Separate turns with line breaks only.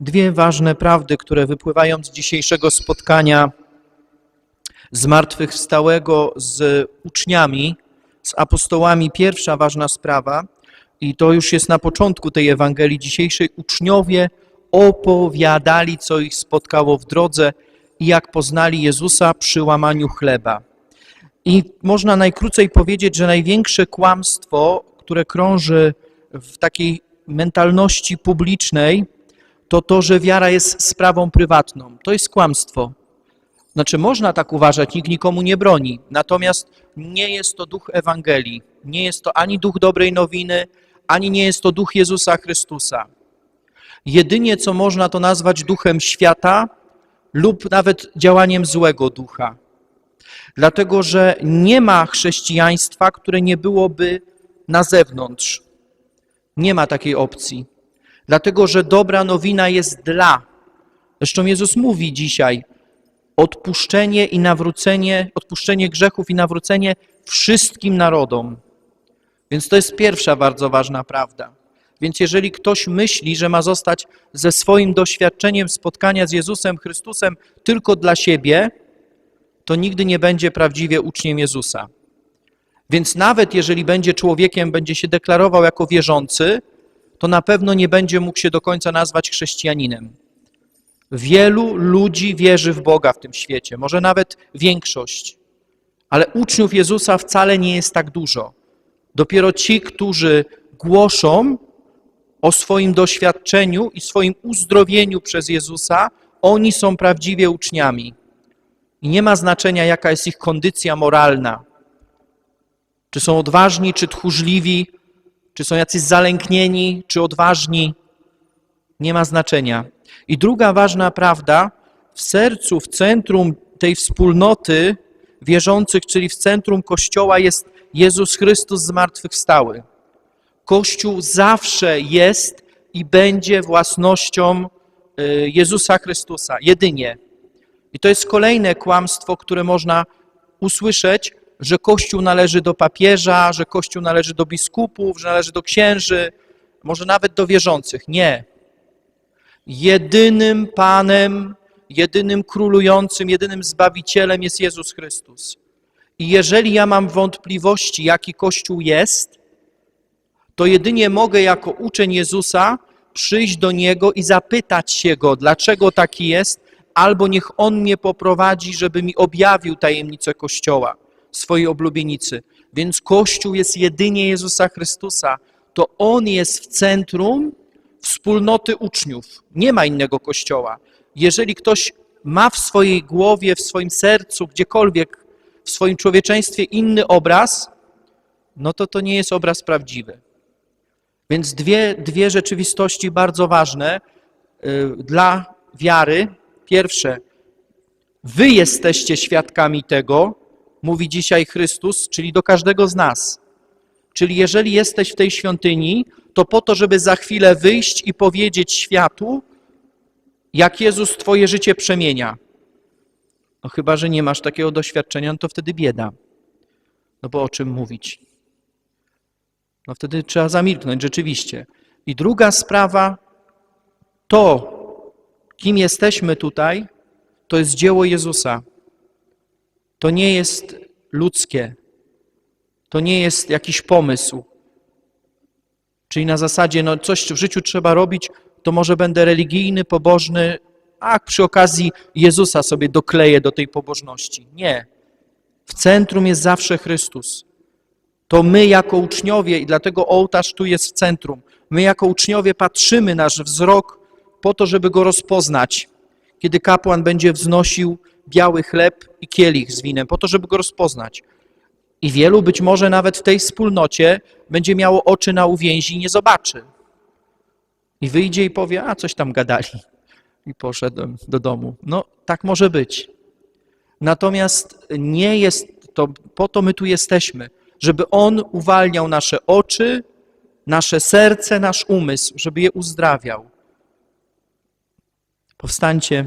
Dwie ważne prawdy, które wypływają z dzisiejszego spotkania zmartwychwstałego z uczniami, z apostołami. Pierwsza ważna sprawa, i to już jest na początku tej Ewangelii dzisiejszej, uczniowie opowiadali, co ich spotkało w drodze i jak poznali Jezusa przy łamaniu chleba. I można najkrócej powiedzieć, że największe kłamstwo, które krąży w takiej mentalności publicznej, to to, że wiara jest sprawą prywatną. To jest kłamstwo. Znaczy, można tak uważać, nikt nikomu nie broni. Natomiast nie jest to duch Ewangelii. Nie jest to ani duch dobrej nowiny, ani nie jest to duch Jezusa Chrystusa. Jedynie co można to nazwać duchem świata lub nawet działaniem złego ducha. Dlatego, że nie ma chrześcijaństwa, które nie byłoby na zewnątrz. Nie ma takiej opcji. Dlatego, że dobra nowina jest dla. Zresztą Jezus mówi dzisiaj, odpuszczenie i nawrócenie, odpuszczenie grzechów i nawrócenie wszystkim narodom. Więc to jest pierwsza bardzo ważna prawda. Więc jeżeli ktoś myśli, że ma zostać ze swoim doświadczeniem spotkania z Jezusem Chrystusem tylko dla siebie, to nigdy nie będzie prawdziwie uczniem Jezusa. Więc nawet jeżeli będzie człowiekiem, będzie się deklarował jako wierzący, to na pewno nie będzie mógł się do końca nazwać chrześcijaninem. Wielu ludzi wierzy w Boga w tym świecie, może nawet większość, ale uczniów Jezusa wcale nie jest tak dużo. Dopiero ci, którzy głoszą o swoim doświadczeniu i swoim uzdrowieniu przez Jezusa, oni są prawdziwie uczniami. I nie ma znaczenia, jaka jest ich kondycja moralna. Czy są odważni, czy tchórzliwi, czy są jacyś zalęknieni, czy odważni. Nie ma znaczenia. I druga ważna prawda, w sercu, w centrum tej wspólnoty wierzących, czyli w centrum Kościoła jest Jezus Chrystus zmartwychwstały. Kościół zawsze jest i będzie własnością y, Jezusa Chrystusa, jedynie. I to jest kolejne kłamstwo, które można usłyszeć, że Kościół należy do papieża, że Kościół należy do biskupów, że należy do księży, może nawet do wierzących. Nie. Jedynym Panem, jedynym królującym, jedynym Zbawicielem jest Jezus Chrystus. I jeżeli ja mam wątpliwości, jaki Kościół jest, to jedynie mogę jako uczeń Jezusa przyjść do Niego i zapytać się Go, dlaczego taki jest, albo niech On mnie poprowadzi, żeby mi objawił tajemnicę Kościoła, swojej oblubienicy. Więc Kościół jest jedynie Jezusa Chrystusa. To On jest w centrum wspólnoty uczniów. Nie ma innego Kościoła. Jeżeli ktoś ma w swojej głowie, w swoim sercu, gdziekolwiek, w swoim człowieczeństwie inny obraz, no to to nie jest obraz prawdziwy. Więc dwie, dwie rzeczywistości bardzo ważne y, dla wiary. Pierwsze, wy jesteście świadkami tego, mówi dzisiaj Chrystus, czyli do każdego z nas. Czyli jeżeli jesteś w tej świątyni, to po to, żeby za chwilę wyjść i powiedzieć światu, jak Jezus twoje życie przemienia. No chyba, że nie masz takiego doświadczenia, no to wtedy bieda. No bo o czym mówić? No wtedy trzeba zamilknąć, rzeczywiście. I druga sprawa, to, kim jesteśmy tutaj, to jest dzieło Jezusa. To nie jest ludzkie. To nie jest jakiś pomysł. Czyli na zasadzie, no coś w życiu trzeba robić, to może będę religijny, pobożny, a przy okazji Jezusa sobie dokleję do tej pobożności. Nie. W centrum jest zawsze Chrystus. To my jako uczniowie, i dlatego ołtarz tu jest w centrum, my jako uczniowie patrzymy nasz wzrok po to, żeby go rozpoznać, kiedy kapłan będzie wznosił biały chleb i kielich z winem, po to, żeby go rozpoznać. I wielu być może nawet w tej wspólnocie będzie miało oczy na uwięzi i nie zobaczy. I wyjdzie i powie, a coś tam gadali. I poszedłem do domu. No, tak może być. Natomiast nie jest to, po to my tu jesteśmy, żeby On uwalniał nasze oczy, nasze serce, nasz umysł, żeby je uzdrawiał. Powstańcie.